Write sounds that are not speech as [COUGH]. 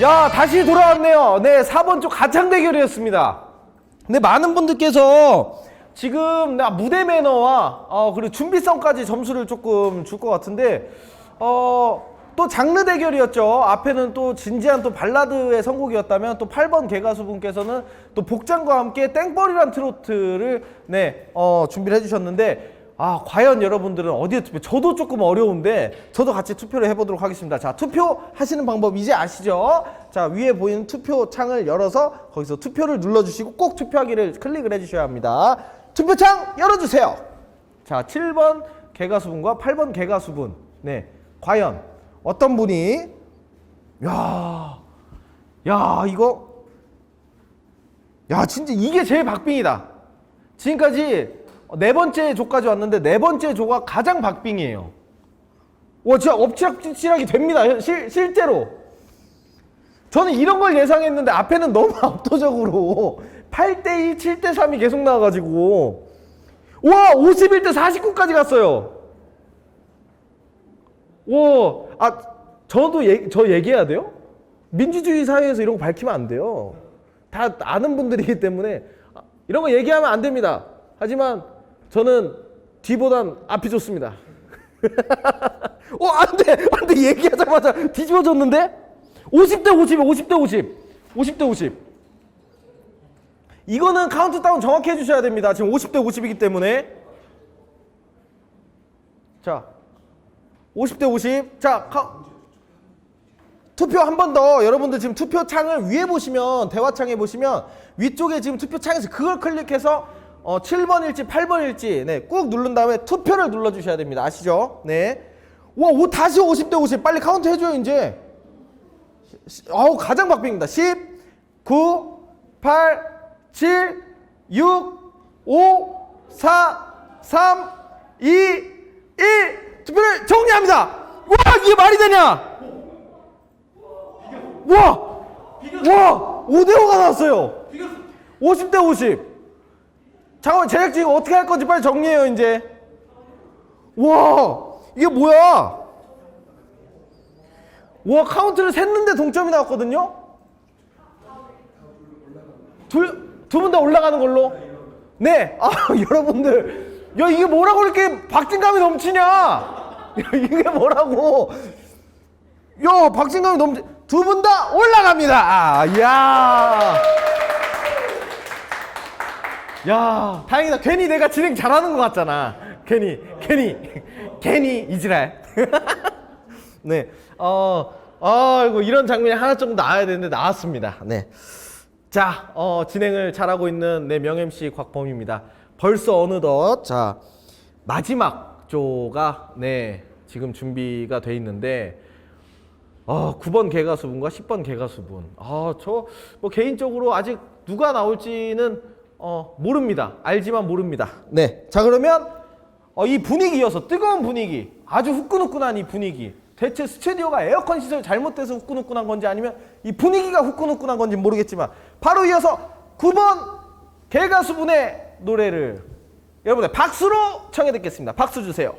야, 다시 돌아왔네요. 네, 4번 쪽 가창 대결이었습니다. 근데 많은 분들께서 지금 나 무대 매너와 어, 그리고 준비성까지 점수를 조금 줄 것 같은데 어, 또 장르 대결이었죠. 앞에는 또 진지한 또 발라드의 선곡이었다면 또 8번 개가수분께서는 또 복장과 함께 땡벌이란 트로트를 네, 어, 준비를 해주셨는데 아, 과연 여러분들은 어디에 투표? 저도 조금 어려운데 저도 같이 투표를 해보도록 하겠습니다. 자, 투표하시는 방법 이제 아시죠? 자, 위에 보이는 투표 창을 열어서 거기서 투표를 눌러주시고 꼭 투표하기를 클릭을 해주셔야 합니다. 투표창 열어주세요. 자, 7번 개가수분과 8번 개가수분. 네, 과연 어떤 분이 야, 야 이거 야 진짜 이게 제일 박빙이다. 지금까지 네 번째 조까지 왔는데 네 번째 조가 가장 박빙이에요. 와 진짜 엎치락뒤치락이 됩니다. 실, 실제로. 저는 이런 걸 예상했는데 앞에는 너무 [LAUGHS] 압도적으로 8대2, 7대3이 계속 나와가지고 와 51대 49까지 갔어요. 와, 아 저도 얘, 저 얘기해야 돼요? 민주주의 사회에서 이런 거 밝히면 안 돼요. 다 아는 분들이기 때문에 아, 이런 거 얘기하면 안 됩니다. 하지만 저는 뒤보단 앞이 좋습니다. [LAUGHS] 어, 안 돼! 안 돼! 얘기하자마자 뒤집어졌는데? 50대 50, 50대 50. 50대 50. 이거는 카운트다운 정확히 해주셔야 됩니다. 지금 50대 50이기 때문에. 자, 50대 50. 자, 카... 투표 한 번 더 여러분들 지금 투표 창을 위에 보시면 대화 창에 보시면 위쪽에 지금 투표 창에서 그걸 클릭해서 어, 7번일지 8번일지 네, 꾹 누른 다음에 투표를 눌러 주셔야 됩니다. 아시죠? 네. 와, 오, 다시 50대 50. 빨리 카운트 해 줘요, 이제. 시- 아우, 가장 박빙입니다. 10 9 8 7 6 5 4 3 2 1 투표를 정리합니다. 와, 이게 말이 되냐? 와! 와! 5대5가 나왔어요. 50대 50. 잠깐만, 제작진 이거 어떻게 할 건지 빨리 정리해요, 이제. 와! 이게 뭐야? 와, 카운트를 셌는데 동점이 나왔거든요? 둘, 두 분 다 올라가는 걸로? 네. 아, [LAUGHS] 여러분들. 야, 이게 뭐라고 이렇게 박진감이 넘치냐? [LAUGHS] 야, 이게 뭐라고? 야, 박진감이 넘치. 두 분 다 올라갑니다. 아, 야. 야, 다행이다. 괜히 내가 진행 잘하는 것 같잖아. 괜히, 괜히, 괜히 이지랄. [LAUGHS] 네, 어, 아이고 이런 장면이 하나 정도 나와야 되는데 나왔습니다. 네, 자, 어, 진행을 잘하고 있는 내 명 MC 곽범입니다. 벌써 어느덧 자 마지막 조가 네 지금 준비가 돼 있는데 아, 9번 개가수분과 10번 개가수분. 아, 저 뭐 개인적으로 아직 누가 나올지는 어, 모릅니다. 알지만 모릅니다. 네. 자, 그러면 어, 이 분위기여서 뜨거운 분위기, 아주 후끈후끈한 이 분위기. 대체 스튜디오가 에어컨 시설 잘못돼서 후끈후끈한 건지 아니면 이 분위기가 후끈후끈한 건지 모르겠지만 바로 이어서 9번 개가수분의 노래를 여러분의 박수로 청해 듣겠습니다. 박수 주세요.